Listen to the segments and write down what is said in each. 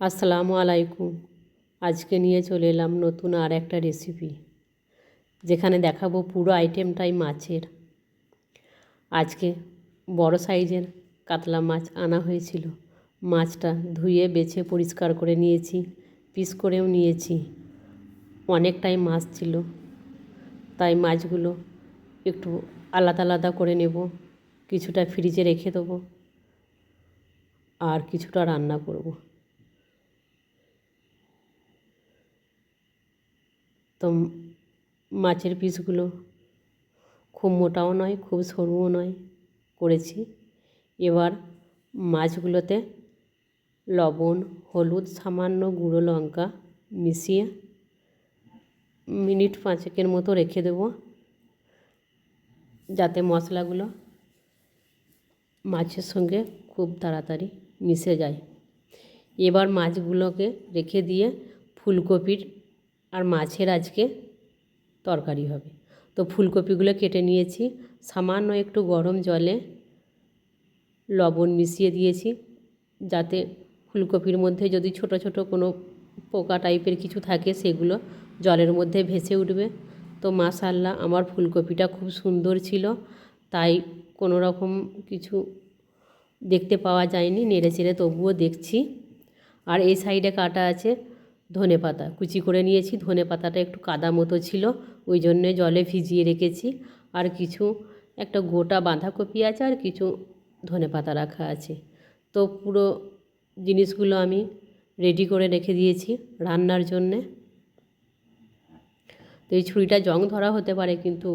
আসসালামু আলাইকুম। আজকে নিয়ে চলে এলাম নতুন আর একটা রেসিপি যেখানে দেখাবো পুরো আইটেমটাই মাছের। আজকে বড় সাইজের কাতলা মাছ আনা হয়েছিল। মাছটা ধুয়ে, বেছে, পরিষ্কার করে নিয়েছি পিস করেও নিয়েছি। অনেকটাই মাছ ছিল, তাই মাছগুলো একটু আলাদা আলাদা করে নেব। কিছুটা ফ্রিজে রেখে দেবো আর কিছুটা রান্না করব। তো মাছের পিসগুলো খুব মোটাও নয়, খুব সরুও নয় করেছি। এবার মাছগুলোতে লবণ, হলুদ, সামান্য গুঁড়ো লঙ্কা মিশিয়ে মিনিট পাঁচেকের মতো রেখে দেবো যাতে মশলাগুলো মাছের সঙ্গে খুব তাড়াতাড়ি মিশে যায়। এবার মাছগুলোকে রেখে দিয়ে ফুলকপির আর মাছের আজকে তরকারি হবে। তো ফুলকপিগুলো কেটে নিয়েছি, সামান্য একটু গরম জলে লবণ মিশিয়ে দিয়েছি, যাতে ফুলকপির মধ্যে যদি ছোট ছোট কোনো পোকা টাইপের কিছু থাকে, সেগুলো জলের মধ্যে ভেসে উঠবে। তো মাশাল্লাহ আমার ফুলকপিটা খুব সুন্দর ছিল, তাই কোনো রকম কিছু দেখতে পাওয়া যায়নি, নেড়ে চেড়ে তবুও দেখছি। আর এই সাইডে কাটা আছে ধনে পাতা কুচি করে নিয়েছি। ধনে পাতাটা একটু কাদা মতো ছিল, ওই জন্যে জলে ভিজিয়ে রেখেছি। আর কিছু, একটা গোটা বাঁধাকপি আছে আর কিছু ধনে পাতা রাখা আছে। তো পুরো জিনিসগুলো আমি রেডি করে রেখে দিয়েছি রান্নার জন্যে। তো এই ছুরিটা জং ধরা হতে পারে, কিন্তু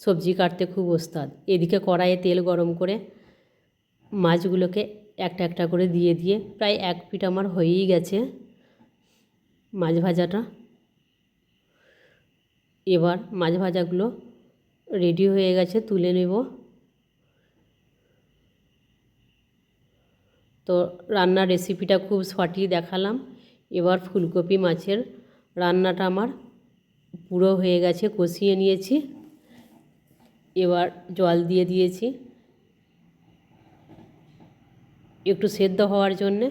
সবজি কাটতে খুব ওস্তাদ। এদিকে কড়াইয়ে তেল গরম করে মাছগুলোকে একটা একটা করে দিয়ে দিয়ে, প্রায় এক পিঠ আমার হয়েই গেছে। মাছ ভাজাটা। এবার মাছ ভাজাগুলো রেডি হয়ে গেছে, তুলে নেব। তো রান্নার রেসিপিটা খুব সঠিক দেখালাম। এবার ফুলকপি মাছের রান্নাটা আমার পুরো হয়ে গেছে, কষিয়ে নিয়েছি। এবার জল দিয়ে দিয়েছি। একটু সেদ্ধ হওয়ার জন্যে,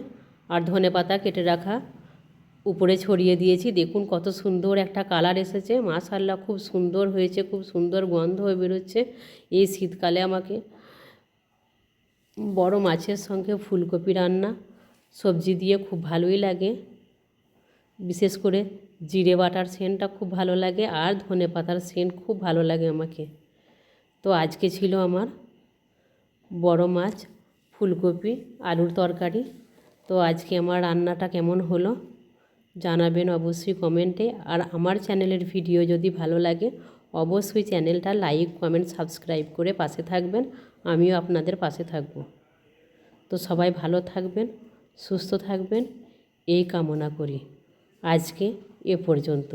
আর ধনে পাতা কেটে রাখা। উপরে ছড়িয়ে দিয়েছি। দেখুন কত সুন্দর একটা কালার এসেছে। মাশাল্লাহ খুব সুন্দর হয়েছে, খুব সুন্দর গন্ধ হয়ে বেরোচ্ছে এই শীতকালে আমাকে। বড় মাছের সঙ্গে ফুলকপি রান্না, সবজি দিয়ে খুব ভালোই লাগে। বিশেষ করে জিরে বাটার সেন্টটা খুব ভালো লাগে আর ধনে পাতার সেন্ট খুব ভালো লাগে আমাকে। তো আজকে ছিল আমার বড় মাছ, ফুলকপি, আলুর তরকারি। তো আজকে আমার রান্নাটা কেমন হলো? জানাবেন অবশ্যই কমেন্টে। আর আমার চ্যানেলের ভিডিও যদি ভালো লাগে, অবশ্যই চ্যানেলটা লাইক, কমেন্ট, সাবস্ক্রাইব করে পাশে থাকবেন। আমিও আপনাদের পাশে থাকব। তো সবাই ভালো থাকবেন, সুস্থ থাকবেন, এই কামনা করি। আজকে এ পর্যন্ত।